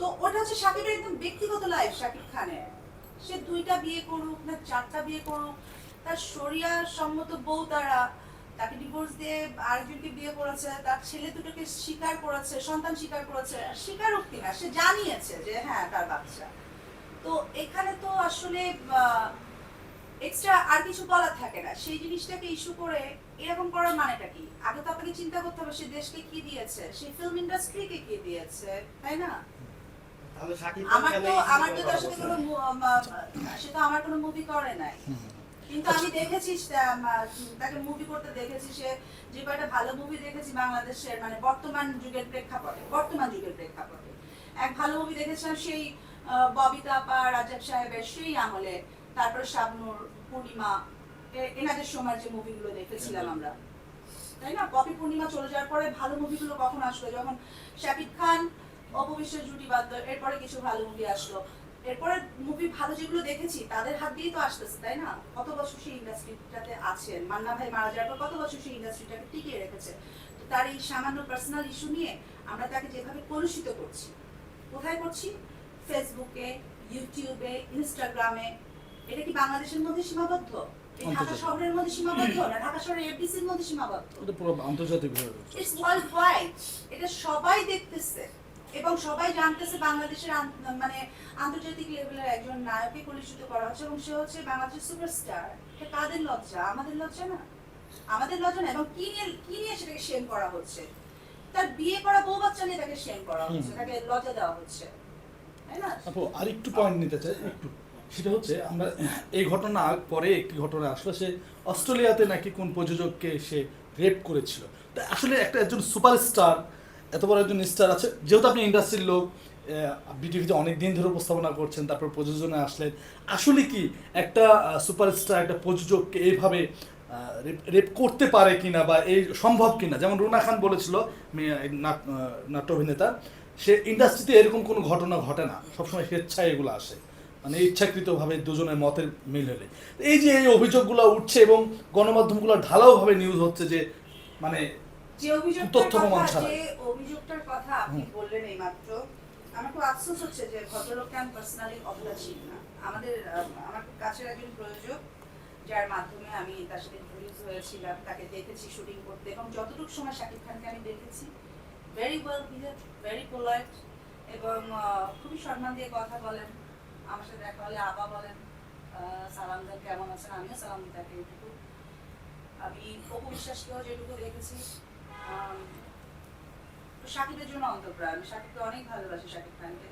তো ওটা হচ্ছে শাকিবের একদম ব্যক্তিগত লাইফ শাকিব খানের। সে দুইটা বিয়ে করুক, না চারটা বিয়ে করুক, তার শরিয়া সম্মত বউ তারা, তাকে ডিভোর্স দিয়ে আরেকজনকে বিয়ে করেছে, তার ছেলে দুটোকে স্বীকার করেছে, সন্তান স্বীকার করেছে স্বীকারোক্তি না সে জানিয়েছে যে হ্যাঁ তার বাচ্চা। তো এখানে তো আসলে এক্সট্রা আর কিছু বলার থাকে না। সেই জিনিসটাকে ইস্যু করে এরকম করার মানেটা কি? আগে তো আপনাকে চিন্তা করতে হবে, সে দেশকে কি দিয়েছে? সে ফিল্ম ইন্ডাস্ট্রিকে কি দিয়েছে? তাই না? আমার তো আমার তো তার সাথে কোনো সে তো আমার কোনো মুভি করে নাই। কিন্তু আমি দেখেছি তাকে মুভি করতে দেখেছি সে। যে কয়টা ভালো মুভি দেখেছি বাংলাদেশের মানে বর্তমান যুগের প্রেক্ষাপটে বর্তমান যুগের প্রেক্ষাপটে। এক ভালো মুভি দেখেছিলাম সেই ববিতা আপা রাজাব সাহেবের সেই আমলে। তারপর শাবনুর পূর্ণিমা। এনাদের সময় যে মুভিগুলো দেখেছিলাম আমরা। তাই না? পপি পূর্ণিমা চলে যাওয়ার পরে ভালো মুভিগুলো কখন আসলো? যখন শাকিব খান অপবিশ্বের জুটি বাদ্য এরপরে কিছু ভালো মুভি আসলো। এরপরে মুভি ভালো যেগুলো দেখেছি তাদের হাত দিয়েই তো আসতেছে তাই না? কত বছর সেই ইন্ডাস্ট্রিটাতে আছেন? মান্না ভাই মারা যাওয়ার পর কত বছর সেই ইন্ডাস্ট্রিটাকে টিকিয়ে রেখেছে? তো তার এই সামান্য পার্সোনাল ইস্যু নিয়ে আমরা তাকে যেভাবে কলুষিত করছি কোথায় করছি? ফেসবুকে ইউটিউবে ইনস্টাগ্রামে এটা কি বাংলাদেশের মধ্যে সীমাবদ্ধ? ঢাকা শহরের মধ্যে সীমাবদ্ধ না ঢাকা শহরের এফডিসির মধ্যে সীমাবদ্ধ? এটা পুরো আন্তর্জাতিক ইটস ওয়ার্ল্ড ওয়াইড এটা সবাই দেখতেছে। এবং সবাই জানতেছে বাংলাদেশের মানে আন্তর্জাতিক লেভেলের একজন নায়ককে কলুষিত করা হচ্ছে এবং সে হচ্ছে বাংলাদেশের সুপারস্টার। এটা কাদের লজ্জা? আমাদের লজ্জা না? আমাদের লজ্জা না এবং কি নিয়ে কি নিয়ে সেটাকে শেম করা হচ্ছে? তার বিয়ে করা বউ বাচ্চা নিয়ে তাকে শেম করা হচ্ছে তাকে লজ্জা দেওয়া হচ্ছে। তাই না? আপু আর একটু পয়েন্ট নিতে চাই একটু। সেটা হচ্ছে আমরা এই ঘটনা পরে একটি ঘটনা আসলো সে অস্ট্রেলিয়াতে নাকি কোন প্রযোজককে সে রেপ করেছিল। তা আসলে একটা একজন সুপারস্টার এত বড় একজন স্টার আছে। যেহেতু আপনি ইন্ডাস্ট্রির লোক বিটিভিতে অনেক দিন ধরে উপস্থাপনা করছেন, তারপর প্রযোজনে আসলেন, আসলে কি একটা সুপারস্টার একটা প্রযোজককে এইভাবে রেপ করতে পারে কিনা বা এই সম্ভব কিনা? যেমন রুনা খান বলেছিল নাট্য অভিনেতা, সে ইন্ডাস্ট্রিতে এরকম কোনো ঘটনা ঘটে না। সবসময় স্বেচ্ছায় এগুলো আসে। মানে ইচ্ছাকৃতভাবে দুজনের মতের মিল হলে। এই যে এই অভিযোগগুলো উঠছে এবং গণমাধ্যমগুলো ঢালাওভাবে নিউজ হচ্ছে যে মানে যে তথ্য প্রমাণ ছাড়া। যে অভিযোগটার কথা আপনি বললেন এই মাত্র আমার খুব আফসোস হচ্ছে যে ভদ্রলোককে আমি পার্সোনালি অবলা না। আমাদের আমার খুব কাছের একজন প্রয়োজক যার মাধ্যমে আমি তার সাথে ইন্ট্রোডিউস হয়েছিলাম তাকে দেখেছি শুটিং করতে এবং যতটুকু সময় শাকিব খানকে আমি দেখেছি very well behave very polite এবং খুবই সম্মান দিয়ে কথা বলেন আমার সাথে দেখা হলে আবা বলেন সালাম দেন কেমন আছেন? আমিও সালাম দিই তাকে এটুকু। আমি অপু বিশ্বাসকেও যেটুকু দেখেছি শাকিবের জন্য অন্তপ্রাণ। শাকিবকে অনেক ভালোবাসি শাকিব খানকে।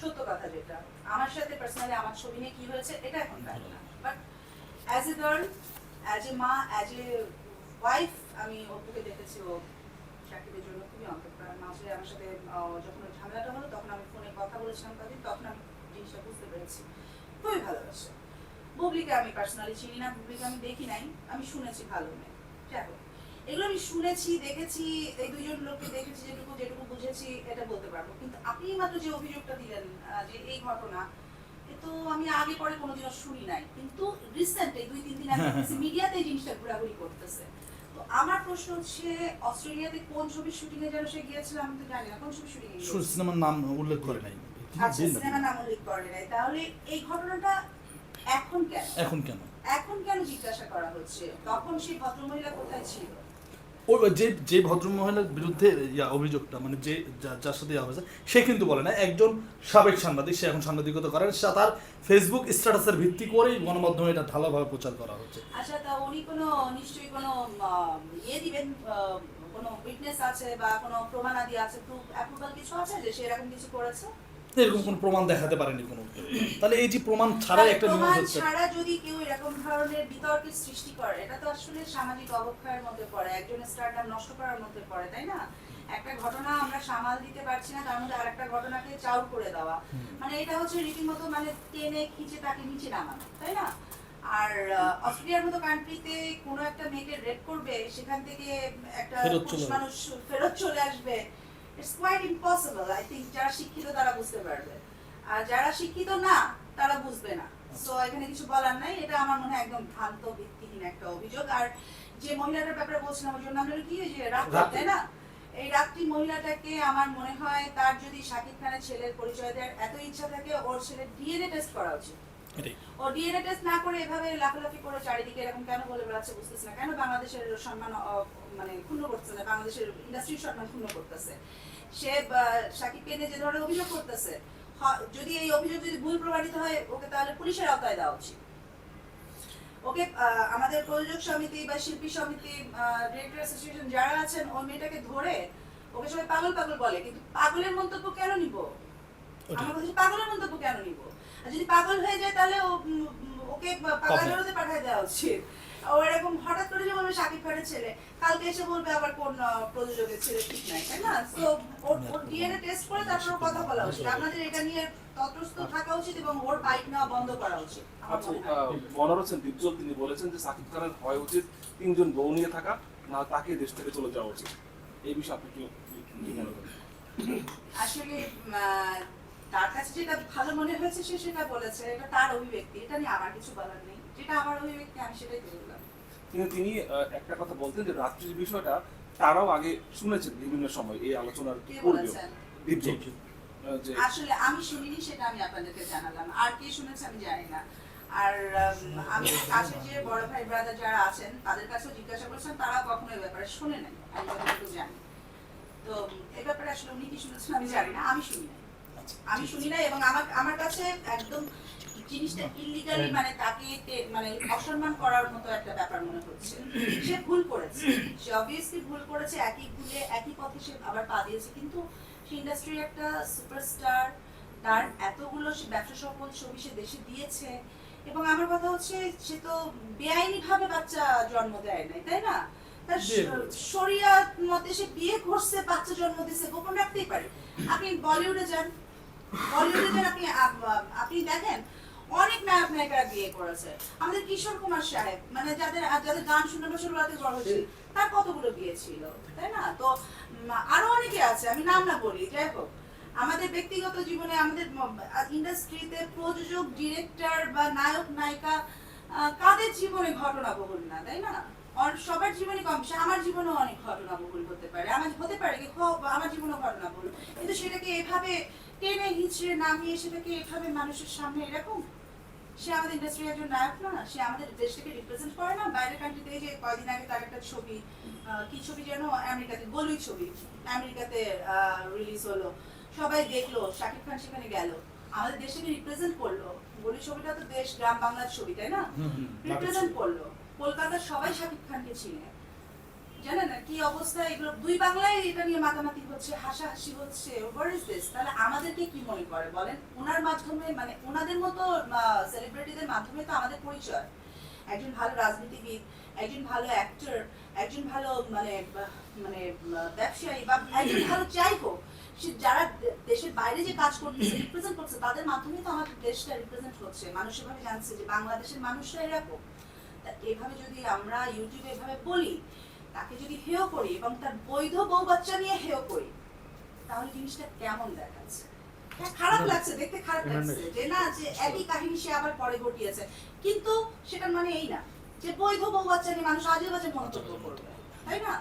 সত্য কথা যেটা। আমার সাথে পার্সোনালি আমার ছবি নিয়ে কি হয়েছে এটা এখন জানি না। But as a girl as a মা অ্যাজ এ ওয়াইফ আমি অপুকে দেখেছি ও শাকিবের জন্য খুবই অন্তপ্রাণ। মাঝে আমার সাথে যখন ওই ঝামেলাটা হলো তখন আমি ফোনে কথা বলেছিলাম তাদের তখন আমি জিনিসটা বুঝতে পেরেছি। খুবই ভালোবাসে। বুবলিকে আমি পার্সোনালি চিনি না বুবলিকে আমি দেখি নাই। আমি শুনেছি ভালো মেয়ে। যাই হোক, এগুলো আমি শুনেছি দেখেছি এই দুজন লোককে দেখেছি যেটুকু যেটুকু বুঝেছি এটা বলতে পারব। কিন্তু আপনি মাত্র যে অভিযোগটা দিলেন যে এই ঘটনা তো আমি আগে পরে কোনোদিনও শুনি নাই। কিন্তু রিসেন্ট এই দুই তিন দিন আগে মিডিয়াতে এই জিনিসটা ঘোরাঘুরি করতেছে। তো আমার প্রশ্ন হচ্ছে অস্ট্রেলিয়াতে কোন ছবির শুটিং এ যেন সে গিয়েছিল আমি তো জানি না কোন শুটিং এ সিনেমার নাম উল্লেখ করে নাই। আচ্ছা সিনেমা নাম উল্লেখ করে নাই। তাহলে এই ঘটনাটা এখন কেন? এখন কেন? এখন কেন জিজ্ঞাসা করা হচ্ছে? তখন সেই ভদ্রমহিলা কোথায় ছিল? যে যে ভদ্রমহিলার বিরুদ্ধে অভিযোগটা মানে যে যার সাথে ইয়া হয়েছে, সে কিন্তু বলে না। একজন সাবেক সাংবাদিক, সে এখন সাংবাদিকতা করেন সে তার ফেসবুক স্ট্যাটাসের ভিত্তি করেই গণমাধ্যমে এটা ঢালাভাবে প্রচার করা হচ্ছে। আচ্ছা তা উনি কোনো, নিশ্চয়ই কোনো ইয়ে দিবেন? কোনো উইটনেস আছে বা কোনো প্রমাণাদি আছে? প্রুফ অ্যাপ্রুভাল কিছু আছে যে সে এরকম কিছু করেছে? এরকম কোনো প্রমাণ দেখাতে পারেনি কোনো তাহলে এই যে প্রমাণ ছাড়াই একটা নিউজ হচ্ছে। ছাড়া যদি কেউ এরকম ধরনের বিতর্কের সৃষ্টি করে এটা তো আসলে সামাজিক অবক্ষয়ের মধ্যে পড়ে একজন স্টারডাম নষ্ট করার মধ্যে পড়ে তাই না? একটা ঘটনা আমরা সামাল দিতে পারছি না তার মধ্যে আরেকটা ঘটনাকে চাউর করে দেওয়া। মানে এটা হচ্ছে রীতিমতো মানে টেনে খিচে তাকে নিচে নামানো তাই না? আর অস্ট্রেলিয়ার মতো কান্ট্রিতে কোনো একটা মেয়েকে রেড করবে সেখান থেকে একটা। মানুষ ফেরত চলে আসবে it's quite impossible I think যারা শিক্ষিত তারা বুঝতে পারবে। আর যারা শিক্ষিত না তারা বুঝবে না। সো এখানে কিছু বলার নাই। এটা আমার মনে হয় একদম ভ্রান্ত ভিত্তিহীন একটা অভিযোগ। আর যে মহিলাটার ব্যাপারে বলছিলাম ওর জন্য আমরা কি ওই যে রাত। তাই না? এই রাত্রি মহিলাটাকে আমার মনে হয় তার যদি শাকিব খানের ছেলের পরিচয় দেওয়ার এত ইচ্ছা থাকে ওর ছেলের ডিএনএ টেস্ট করা উচিত। মানে যদি এই অভিযোগ যদি ভুল প্রমাণিত হয়, ওকে তাহলে পুলিশের আওতায় দেওয়া উচিত। ওকে আমাদের প্রযোজক সমিতি বা শিল্পী সমিতি যারা আছেন, ওই মেয়েটাকে ধরে ওকে সবাই পাগল পাগল বলে। কিন্তু পাগলের মন্তব্য কেন নিব। আমার কাছে পাগলের মন্তব্য কেন নিব আর যদি পাগল হয়ে যায় তাহলে ওকে পাগলারোতে পাঠিয়ে দেওয়া উচিত ও এরকম হঠাৎ করে যে বলবে খানের ছেলে কালকে এসে বলবে আবার কোন প্রযোজকের ছেলে ঠিক নাই তাই না তো ওর ডিএনএ টেস্ট করে তারপর কথা বলা উচিত আপনাদের এটা নিয়ে তটস্থ থাকা উচিত এবং ওর বাইক নেওয়া বন্ধ করা উচিত আচ্ছা মনে হয়। মনোর হোসেন দীপজল তিনি বলেছেন যে সাকিব খানের হয় উচিত তিনজন বউ নিয়ে থাকা না তাকে দেশ থেকে চলে যাওয়া উচিত এই বিষয়ে আপনি কি মনে আসলে তার কাছে যেটা ভালো মনে হয়েছে সে সেটা বলেছে এটা তার অভিব্যক্তি এটা নিয়ে আমার কিছু বলার নেই। যেটা আমার অভিব্যক্তি আমি সেটাই বললাম কিন্তু তিনি একটা কথা বলতেন যে রাত্রির বিষয়টা তারাও আগে শুনেছেন বিভিন্ন সময় এই আলোচনার যে আসলে আমি শুনিনি সেটা আমি আপনাদেরকে জানালাম। আর কে শুনেছে আমি জানি না। আর আমি কাছে যে বড় ভাই ব্রাদার যারা আছেন তাদের কাছেও জিজ্ঞাসা করছেন তারা কখনো এই ব্যাপারে শুনে নাই। আমি যতটুকু জানি। তো এই ব্যাপারে আসলে উনি কি শুনেছেন আমি জানি না আমি শুনি নাই। আমি শুনি নাই এবং আমার আমার কাছে একদম জিনিসটা ইলিগালি মানে তাকে মানে অসম্মান করার মতো একটা ব্যাপার মনে হচ্ছে সে ভুল করেছে। সে অবভিয়াসলি ভুল করেছে একই ভুলে একই পথে সে আবার পা দিয়েছে। কিন্তু সে ইন্ডাস্ট্রির একটা সুপারস্টার তার এতগুলো সে ব্যবসা সফল ছবি সে দেশে দিয়েছে। এবং আমার কথা হচ্ছে সে তো বেআইনি ভাবে বাচ্চা জন্ম দেয় নাই তাই না? তার। শরিয়াত মতে সে বিয়ে করছে বাচ্চা জন্ম দিয়েছে গোপন রাখতেই পারে। আপনি বলিউডে যান বলিউডে যান আপনি আপনি দেখেন, অনেক নায়ক নায়িকারা বিয়ে করেছে। আমাদের কিশোর কুমার সাহেব মানে যাদের যাদের গান শুনে তার কতগুলো বিয়ে ছিল, তাই না? তো আরও অনেকে আছে, আমি নাম না বলি, যাই হোক। আমাদের ব্যক্তিগত জীবনে আমাদের ইন্ডাস্ট্রিতে প্রযোজক, ডিরেক্টর বা নায়ক নায়িকা কাদের জীবনে ঘটনা বহুল না, তাই না? সবার জীবনে কম আমার জীবনেও অনেক ঘটনা বহুল হতে পারে, আমার, হতে পারে কি হ- আমার জীবনেও ঘটনা বহুল কিন্তু সেটাকে এভাবে হিচড়ে নামিয়ে সেটাকে এভাবে মানুষের সামনে এরকম? সে আমাদের ইন্ডাস্ট্রির একজন নায়ক না সে আমাদের দেশটাকে রিপ্রেজেন্ট করে না। বাইরের কান্ট্রিতে যে কয়দিন আগে তার একটা ছবি কি ছবি যেন? আমেরিকাতে গলুই ছবি। আমেরিকাতে রিলিজ হলো। সবাই দেখল শাকিব খান সেখানে গেল। আমাদের দেশটাকে রিপ্রেজেন্ট করল। গলি ছবিটা তো দেশ গ্রাম বাংলার ছবি তাই না? রিপ্রেজেন্ট করল। কলকাতার সবাই শাকিব খানকে চিনে। জানেন না কি অবস্থা? এগুলো দুই বাংলায় এটা নিয়ে মাতামাতি হচ্ছে, হাসাহাসি হচ্ছে ইজ দিস তাহলে আমাদেরকে কি মনে করে বলেন? ওনার মাধ্যমে মানে ওনাদের মতো সেলিব্রিটিদের মাধ্যমে তো আমাদের পরিচয়। একজন ভালো রাজনীতিবিদ, একজন ভালো অ্যাক্টর একজন ভালো মানে মানে ব্যবসায়ী বা একজন ভালো যাই হোক, সে যারা দেশের বাইরে যে কাজ রিপ্রেজেন্ট করছে, তাদের মাধ্যমে তো আমাদের দেশটা রিপ্রেজেন্ট হচ্ছে। মানুষ এভাবে জানছে যে বাংলাদেশের মানুষরা এরকম। এভাবে যদি আমরা ইউটিউবে এভাবে বলি তাকে যদি হেয় করি এবং তার বৈধ বউ বাচ্চা নিয়ে হেয় করি তাহলে জিনিসটা কেমন দেখাচ্ছে? হ্যাঁ, খারাপ লাগছে দেখতে খারাপ লাগছে যে না যে একই কাহিনী সে আবার পরে ঘটিয়েছে। কিন্তু সেটা মানে এই না যে বৈধ বউ বাচ্চা নিয়ে মানুষ আজে বাজে মন্তব্য করবে তাই না?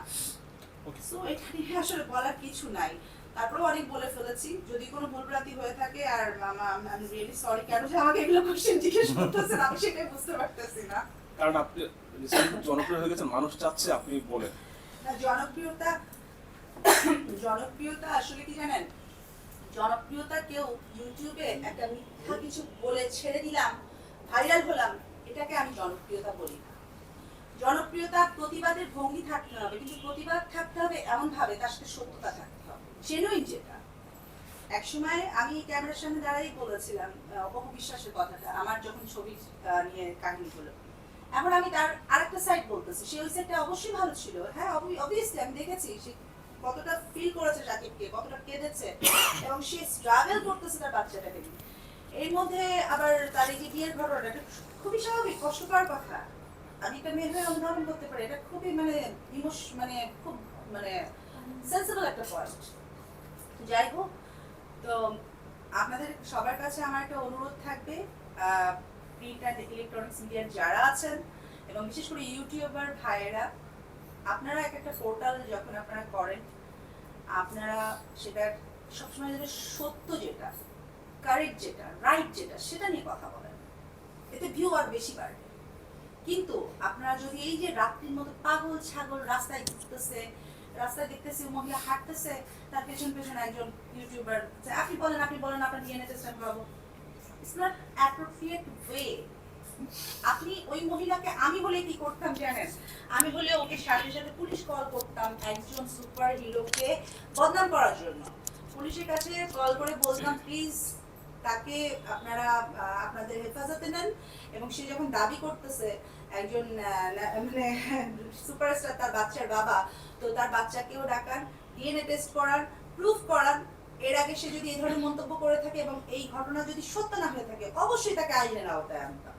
সো এটা নিয়ে আসলে বলার কিছু নাই। তারপরে অনেক বলে ফেলেছি। যদি কোনো ভুলভ্রান্তি হয়ে থাকে আর আমি রিয়েলি সরি কেন যে আমাকে এগুলো কোশ্চেন জিজ্ঞেস করতেছেন আমি সেটাই বুঝতে পারতেছি না। কারণ আপনি জনপ্রিয় হয়ে গেছেন মানুষ চাচ্ছে আপনি বলেন। জনপ্রিয়তা জনপ্রিয়তা আসলে কি জানেন? জনপ্রিয়তা কেউ ইউটিউবে একটা মিথ্যা কিছু বলে ছেড়ে দিলাম ভাইরাল হলাম এটাকে আমি জনপ্রিয়তা বলি। জনপ্রিয়তা প্রতিবাদের ভঙ্গি থাকতে হবে কিন্তু প্রতিবাদ থাকতে হবে এমন ভাবে তার সাথে সত্যতা থাকতে হবে। জেনুইন যেটা। একসময় আমি ক্যামেরার সামনে দাঁড়াই বলেছিলাম আহ, অপু বিশ্বাসের কথাটা আমার যখন ছবি নিয়ে কাহিনীগুলো এখন আমি তার আরেকটা সাইড বলতেছি। সেই ওই সাইডটা অবশ্যই ভালো ছিল। হ্যাঁ অবভিয়াসলি আমি দেখেছি সে কতটা ফিল করেছে সাকিবকে, কতটা কেঁদেছে, এবং সে স্ট্রাগল করতেছে তার বাচ্চাটাকে এর মধ্যে আবার তার এই যে বিয়ের ঘটনাটা খুবই স্বাভাবিক, কষ্টকর কথা। আমি একটা মেয়ে হয়ে অনুধাবন করতে পারি, এটা খুবই মানে ইমোশ মানে খুব মানে সেন্সিবল একটা পয়েন্ট যাই হোক, তো আপনাদের সবার কাছে আমার একটা অনুরোধ থাকবে প্রিন্ট অ্যান্ড ইলেকট্রনিক্স মিডিয়ার যারা আছেন এবং বিশেষ করে ইউটিউবার ভাইয়েরা, আপনারা এক একটা পোর্টাল যখন আপনারা করেন, আপনারা সেটা সবসময় যেটা সত্য যেটা কারেক্ট যেটা রাইট যেটা, সেটা নিয়ে কথা বলেন। এতে ভিউ আর বেশি বাড়বে। কিন্তু আপনারা যদি এই যে রাত্রির মতো পাগল ছাগল রাস্তায় ঘুরতেছে, রাস্তায় দেখতেছি মহিলা হাঁটতেছে, তার পেছন পেছন একজন ইউটিউবার আপনি বলেন আপনি বলেন, আপনার ডিএনএ টেস্ট আমি পাবো ইটস নট অ্যাপ্রোপ্রিয়েট ওয়ে আপনি ওই মহিলাকে আমি হলে কি করতাম জানেন? আমি হলে ওকে সাথে সাথে পুলিশ কল করতাম একজন সুপার হিরোকে বদনাম করার জন্য। পুলিশের কাছে কল করে বলতাম প্লিজ তাকে আপনারা, আপনাদের হেফাজতে নেন। এবং সে যখন দাবি করতেছে, একজন মানে সুপারস্টার তার বাচ্চার বাবা, তো তার বাচ্চাকেও ডাকান ডিএনএ টেস্ট করান প্রুফ করান। এর আগে সে যদি এই ধরনের মন্তব্য করে থাকে এবং এই ঘটনা যদি সত্য না হয়ে থাকে, অবশ্যই তাকে আইনের আওতায় আনতাম